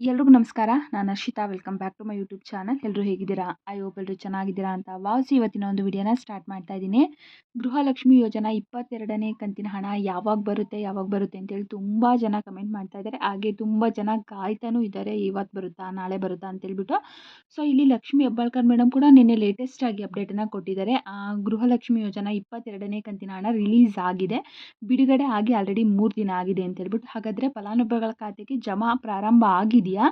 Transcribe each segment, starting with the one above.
ಎಲ್ರಿಗೂ ನಮಸ್ಕಾರ. ನಾನು Arshitha. Welcome back to my YouTube channel. ಎಲ್ಲರೂ ಹೇಗಿದ್ದೀರಾ? ಐ ಹೋಪ್ ಎಲ್ಲರೂ ಚೆನ್ನಾಗಿದ್ದೀರಾ ಅಂತ ವಾಸಿ ಇವತ್ತಿನ ಒಂದು ವಿಡಿಯೋನ ಸ್ಟಾರ್ಟ್ ಮಾಡ್ತಾ ಇದ್ದೀನಿ. ಗೃಹಲಕ್ಷ್ಮಿ ಯೋಜನಾ ಇಪ್ಪತ್ತೆರಡನೇ ಕಂತಿನ ಹಣ ಯಾವಾಗ ಬರುತ್ತೆ ಯಾವಾಗ ಬರುತ್ತೆ ಅಂತೇಳಿ ತುಂಬ ಜನ ಕಮೆಂಟ್ ಮಾಡ್ತಾ ಇದ್ದಾರೆ. ಹಾಗೆ ತುಂಬ ಜನ ಕಾಯ್ತಾನೂ ಇದ್ದಾರೆ ಇವತ್ತು ಬರುತ್ತಾ, ನಾಳೆ ಬರುತ್ತಾ ಅಂತೇಳ್ಬಿಟ್ಟು ಸೊ, ಇಲ್ಲಿ ಲಕ್ಷ್ಮಿ ಹೆಬ್ಬಾಳ್ಕರ್ ಮೇಡಮ್ ಕೂಡ ನಿನ್ನೆ ಲೇಟೆಸ್ಟ್ ಆಗಿ ಅಪ್ಡೇಟನ್ನು ಕೊಟ್ಟಿದ್ದಾರೆ. ಗೃಹಲಕ್ಷ್ಮಿ ಯೋಜನಾ ಇಪ್ಪತ್ತೆರಡನೇ ಕಂತಿನ ಹಣ ರಿಲೀಸ್ ಆಗಿದೆ. ಬಿಡುಗಡೆ ಆಗಿ ಆಲ್ರೆಡಿ ಮೂರು ದಿನ ಆಗಿದೆ ಅಂತೇಳ್ಬಿಟ್ಟು ಹಾಗಾದರೆ ಫಲಾನುಭವಿಗಳ ಖಾತೆಗೆ ಜಮಾ ಪ್ರಾರಂಭ ಆಗಿದೆ. ಆಗಿದೆಯಾ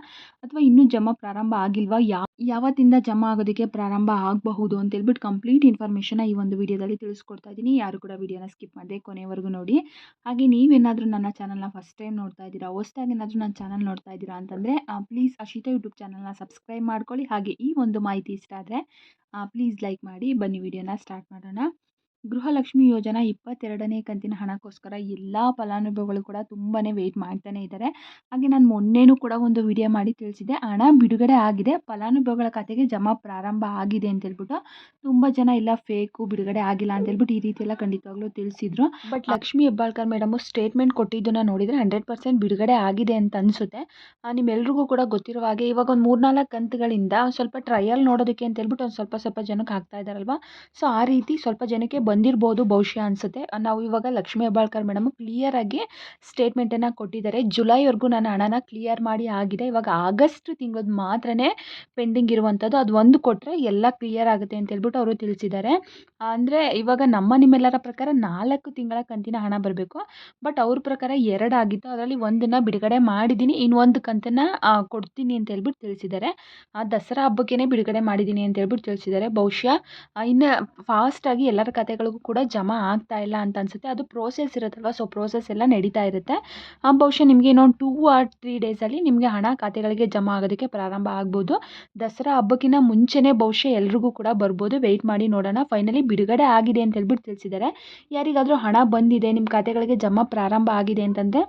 ಅಥವಾ ಇನ್ನೂ ಜಮಾ ಪ್ರಾರಂಭ ಆಗಿಲ್ವಾ? ಯಾವ ಯಾವತ್ತಿಂದ ಜಮಾ ಆಗೋದಕ್ಕೆ ಪ್ರಾರಂಭ ಆಗಬಹುದು ಅಂತ ಹೇಳ್ಬಿಟ್ಟು ಕಂಪ್ಲೀಟ್ ಇನ್ಫಾರ್ಮೇಷನ್ನ ಈ ಒಂದು ವಿಡಿಯೋದಲ್ಲಿ ತಿಳಿಸ್ಕೊಡ್ತಾ ಇದ್ದೀನಿ. ಯಾರು ಕೂಡ ವಿಡಿಯೋನ ಸ್ಕಿಪ್ ಮಾಡಿದೆ ಕೊನೆವರೆಗೂ ನೋಡಿ. ಹಾಗೆ ನೀವೇನಾದರೂ ನನ್ನ ಚಾನಲ್ನ ಫಸ್ಟ್ ಟೈಮ್ ನೋಡ್ತಾ ಇದ್ದೀರಾ, ಹೊಸ್ದಾಗಿ ಏನಾದರೂ ನನ್ನ ಚಾನಲ್ ನೋಡ್ತಾ ಇದ್ದೀರಾ ಅಂತಂದರೆ ಪ್ಲೀಸ್ ಅಶಿತಾ ಯೂಟ್ಯೂಬ್ ಚಾನಲ್ನ ಸಬ್ಸ್ಕ್ರೈಬ್ ಮಾಡ್ಕೊಳ್ಳಿ. ಹಾಗೆ ಈ ಒಂದು ಮಾಹಿತಿ ಇಷ್ಟ ಆದರೆ ಪ್ಲೀಸ್ ಲೈಕ್ ಮಾಡಿ. ಬನ್ನಿ ವಿಡಿಯೋನ ಸ್ಟಾರ್ಟ್ ಮಾಡೋಣ. ಗೃಹಲಕ್ಷ್ಮಿ ಯೋಜನಾ ಇಪ್ಪತ್ತೆರಡನೇ ಕಂತಿನ ಹಣಕ್ಕೋಸ್ಕರ ಎಲ್ಲ ಫಲಾನುಭವಿಗಳು ಕೂಡ ತುಂಬಾ ವೆಯ್ಟ್ ಮಾಡ್ತಾನೆ ಇದ್ದಾರೆ ಹಾಗೆ ನಾನು ಮೊನ್ನೆನೂ ಕೂಡ ಒಂದು ವಿಡಿಯೋ ಮಾಡಿ ತಿಳಿಸಿದೆ ಹಣ ಬಿಡುಗಡೆ ಆಗಿದೆ. ಫಲಾನುಭವಿಗಳ ಖಾತೆಗೆ ಜಮಾ ಪ್ರಾರಂಭ ಆಗಿದೆ ಅಂತ ಹೇಳ್ಬಿಟ್ಟು ತುಂಬ ಜನ ಇಲ್ಲ ಫೇಕು ಬಿಡುಗಡೆ ಆಗಿಲ್ಲ ಅಂತ ಹೇಳ್ಬಿಟ್ಟು ಈ ರೀತಿ ಎಲ್ಲ ಖಂಡಿತವಾಗ್ಲೂ ತಿಳಿಸಿದ್ರು. But Lakshmi Hebbalkar madam statement ಕೊಟ್ಟಿದ್ದನ್ನ ನೋಡಿದರೆ ಹಂಡ್ರೆಡ್ ಪರ್ಸೆಂಟ್ ಬಿಡುಗಡೆ ಆಗಿದೆ ಅಂತ ಅನಿಸುತ್ತೆ. ನಿಮ್ಮೆಲ್ರಿಗೂ ಕೂಡ ಗೊತ್ತಿರುವ ಹಾಗೆ ಇವಾಗ ಒಂದು ಮೂರ್ನಾಲ್ಕು ಕಂತುಗಳಿಂದ ಸ್ವಲ್ಪ ಟ್ರಯಲ್ ನೋಡೋದಕ್ಕೆ ಅಂತ ಹೇಳ್ಬಿಟ್ಟು ಒಂದು ಸ್ವಲ್ಪ ಸ್ವಲ್ಪ ಜನಕ್ಕೆ ಆಗ್ತಾ ಇದ್ದಾರಲ್ವ ಸೊ ಆ ರೀತಿ ಸ್ವಲ್ಪ ಜನಕ್ಕೆ ಬಂದಿರ್ಬೋದು ಬಹುಶಃ ಅನ್ಸುತ್ತೆ. ನಾವು ಇವಾಗ ಲಕ್ಷ್ಮೀ ಹೆಬ್ಬಾಳ್ಕರ್ ಮೇಡಮು ಕ್ಲಿಯರಾಗಿ ಸ್ಟೇಟ್ಮೆಂಟನ್ನು ಕೊಟ್ಟಿದ್ದಾರೆ. ಜುಲೈವರೆಗೂ ನಾನು ಹಣನ ಕ್ಲಿಯರ್ ಮಾಡಿ ಆಗಿದೆ. ಇವಾಗ ಆಗಸ್ಟ್ ತಿಂಗಳದ್ದು ಮಾತ್ರನೇ ಪೆಂಡಿಂಗ್ ಇರುವಂಥದ್ದು. ಅದು ಒಂದು ಕೊಟ್ಟರೆ ಎಲ್ಲ ಕ್ಲಿಯರ್ ಆಗುತ್ತೆ ಅಂತ ಹೇಳ್ಬಿಟ್ಟು ಅವರು ತಿಳಿಸಿದ್ದಾರೆ. ಅಂದರೆ ಇವಾಗ ನಮ್ಮ ನಿಮ್ಮೆಲ್ಲರ ಪ್ರಕಾರ ನಾಲ್ಕು ತಿಂಗಳ ಕಂತಿನ ಹಣ ಬರಬೇಕು. ಬಟ್ ಅವ್ರ ಪ್ರಕಾರ ಎರಡು ಆಗಿತ್ತು. ಅದರಲ್ಲಿ ಒಂದನ್ನು ಬಿಡುಗಡೆ ಮಾಡಿದ್ದೀನಿ. ಇನ್ನೊಂದು ಕಂತನ್ನು ಕೊಡ್ತೀನಿ ಅಂತ ಹೇಳ್ಬಿಟ್ಟು ತಿಳಿಸಿದ್ದಾರೆ. ಆ, ದಸರಾ ಹಬ್ಬಕ್ಕೇ ಬಿಡುಗಡೆ ಮಾಡಿದ್ದೀನಿ ಅಂತ ಹೇಳ್ಬಿಟ್ಟು ತಿಳಿಸಿದ್ದಾರೆ. ಬಹುಶಃ ಇನ್ನು ಫಾಸ್ಟಾಗಿ ಎಲ್ಲರ ಕತೆಗಳು ಕೂಡ ಜಮಾ ಆಗ್ತಾ ಇಲ್ಲ ಅಂತ ಅನ್ಸುತ್ತೆ. ಅದು ಪ್ರೋಸೆಸ್ ಇರುತ್ತಲ್ವ? ಸೊ ಪ್ರೋಸೆಸ್ ಎಲ್ಲ ನಡೀತಾ ಇರುತ್ತೆ. ಬಹುಶಃ ನಿಮಗೆ ಇನ್ನೊಂದು ಟೂ ಆರ್ ತ್ರೀ ಡೇಸಲ್ಲಿ ನಿಮಗೆ ಹಣ ಖಾತೆಗಳಿಗೆ ಜಮಾ ಆಗೋದಕ್ಕೆ ಪ್ರಾರಂಭ ಆಗ್ಬೋದು. ದಸರಾ ಹಬ್ಬಕ್ಕಿಂತ ಮುಂಚೆನೇ ಬಹುಶಃ ಎಲ್ರಿಗೂ ಕೂಡ ಬರ್ಬೋದು. ವೆಯ್ಟ್ ಮಾಡಿ ನೋಡೋಣ. ಫೈನಲಿ ಬಿಡುಗಡೆ ಆಗಿದೆ ಅಂತ ಹೇಳ್ಬಿಟ್ಟು ತಿಳಿಸಿದ್ದಾರೆ. ಯಾರಿಗಾದರೂ ಹಣ ಬಂದಿದೆ ನಿಮ್ಮ ಖಾತೆಗಳಿಗೆ ಜಮಾ ಪ್ರಾರಂಭ ಆಗಿದೆ ಅಂತಂದರೆ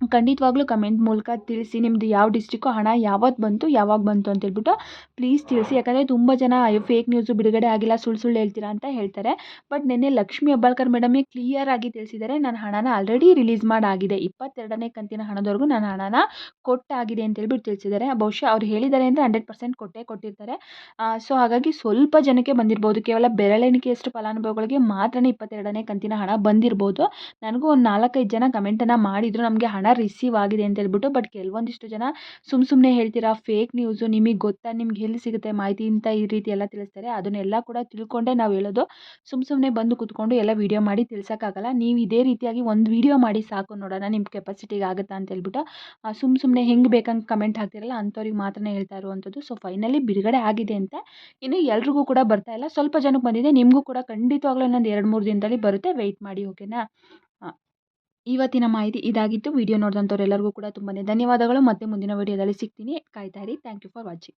ಖಂಡಿತವಾಗ್ಲೂ ಕಮೆಂಟ್ ಮೂಲಕ ತಿಳಿಸಿ ನಿಮ್ಮದು ಯಾವ ಡಿಸ್ಟಿಕ್ಕು ಹಣ ಯಾವತ್ತು ಬಂತು, ಯಾವಾಗ ಬಂತು ಅಂತ ಹೇಳ್ಬಿಟ್ಟು ಪ್ಲೀಸ್ ತಿಳಿಸಿ. ಯಾಕಂದರೆ ತುಂಬ ಜನ ಫೇಕ್ ನ್ಯೂಸು ಬಿಡುಗಡೆ ಆಗಿಲ್ಲ ಸುಳ್ಳು ಸುಳ್ಳು ಹೇಳ್ತೀರಾ ಅಂತ ಹೇಳ್ತಾರೆ. ಬಟ್ ನಿನ್ನೆ ಲಕ್ಷ್ಮಿ ಹೆಬ್ಬಾಳ್ಕರ್ ಮೇಡಮೇ ಕ್ಲಿಯರ್ ಆಗಿ ತಿಳಿಸಿದ್ದಾರೆ ನನ್ನ ಹಣನ ಆಲ್ರೆಡಿ ರಿಲೀಸ್ ಮಾಡಾಗಿದೆ. ಇಪ್ಪತ್ತೆರಡನೇ ಕಂತಿನ ಹಣದವರೆಗೂ ನನ್ನ ಹಣನ ಕೊಟ್ಟಾಗಿದೆ ಅಂತ ಹೇಳ್ಬಿಟ್ಟು ತಿಳಿಸಿದ್ದಾರೆ. ಬಹುಶಃ ಅವ್ರು ಹೇಳಿದ್ದಾರೆ ಅಂದರೆ ಹಂಡ್ರೆಡ್ ಪರ್ಸೆಂಟ್ ಕೊಟ್ಟೇ ಕೊಟ್ಟಿರ್ತಾರೆ. ಸೊ ಹಾಗಾಗಿ ಸ್ವಲ್ಪ ಜನಕ್ಕೆ ಬಂದಿರ್ಬೋದು. ಕೇವಲ ಬೆರಳೆಣಿಕೆಯಷ್ಟು ಫಲಾನುಭವಿಗಳಿಗೆ ಮಾತ್ರನೇ ಇಪ್ಪತ್ತೆರಡನೇ ಕಂತಿನ ಹಣ ಬಂದಿರ್ಬೋದು. ನನಗೂ ಒಂದು ನಾಲ್ಕೈದು ಜನ ಕಮೆಂಟನ್ನು ಮಾಡಿದರು. ನಮಗೆ ಹಣ ರಿಸೀವ್ ಆಗಿದೆ ಅಂತ ಹೇಳ್ಬಿಟ್ಟು ಬಟ್ ಕೆಲವೊಂದಿಷ್ಟು ಜನ ಸುಮ್ಮ ಸುಮ್ಮನೆ ಹೇಳ್ತೀರಾ ಫೇಕ್ ನ್ಯೂಸು ನಿಮಗೆ ಗೊತ್ತಾ, ನಿಮ್ಗೆ ಎಲ್ಲಿ ಸಿಗುತ್ತೆ ಮಾಹಿತಿ ಅಂತ ಈ ರೀತಿ ಎಲ್ಲ ತಿಳಿಸ್ತಾರೆ, ಅದನ್ನೆಲ್ಲ ಕೂಡ ತಿಳ್ಕೊಂಡೆ ನಾವು ಹೇಳೋದು. ಸುಮ್ಮ ಸುಮ್ಮನೆ ಬಂದು ಕೂತ್ಕೊಂಡು ಎಲ್ಲ ವೀಡಿಯೋ ಮಾಡಿ ತಿಳ್ಸೋಕ್ಕಾಗಲ್ಲ, ನೀವು ಇದೇ ರೀತಿಯಾಗಿ ಒಂದು ವೀಡಿಯೋ ಮಾಡಿ ಸಾಕು ನೋಡೋಣ ನಿಮ್ಮ ಕೆಪಾಸಿಟಿಗೆ ಆಗುತ್ತಾ ಅಂತ ಹೇಳ್ಬಿಟ್ಟು ಸುಮ್ಮ ಸುಮ್ಮನೆ ಹೆಂಗೆ ಬೇಕಂಗೆ ಕಮೆಂಟ್ ಹಾಕ್ತಿರಲ್ಲ, ಅಂಥವ್ರಿಗೆ ಮಾತ್ರ ಹೇಳ್ತಾ ಇರುವಂಥದ್ದು. ಸೊ ಫೈನಲಿ ಬಿಡುಗಡೆ ಆಗಿದೆ ಅಂತ ಇನ್ನು ಎಲ್ರಿಗೂ ಕೂಡ ಬರ್ತಾ ಇಲ್ಲ. ಸ್ವಲ್ಪ ಜನಕ್ಕೆ ಬಂದಿದೆ, ನಿಮಗೂ ಕೂಡ ಖಂಡಿತವಾಗ್ಲೂ ಇನ್ನೊಂದು ಎರಡು ಮೂರು ದಿನದಲ್ಲಿ ಬರುತ್ತೆ. ವೆಯ್ಟ್ ಮಾಡಿ ಓಕೆನಾ ಇವತ್ತಿನ ಮಾಹಿತಿ ಇದಾಗಿತ್ತು. ವಿಡಿಯೋ ನೋಡಿದಂಥವ್ರೆಲ್ಲರಿಗೂ ಕೂಡ ತುಂಬನೇ ಧನ್ಯವಾದಗಳು. ಮತ್ತೆ ಮುಂದಿನ ವಿಡಿಯೋದಲ್ಲಿ ಸಿಗ್ತೀನಿ. ಕಾಯ್ತಾ ಇರಿ. Thank you for watching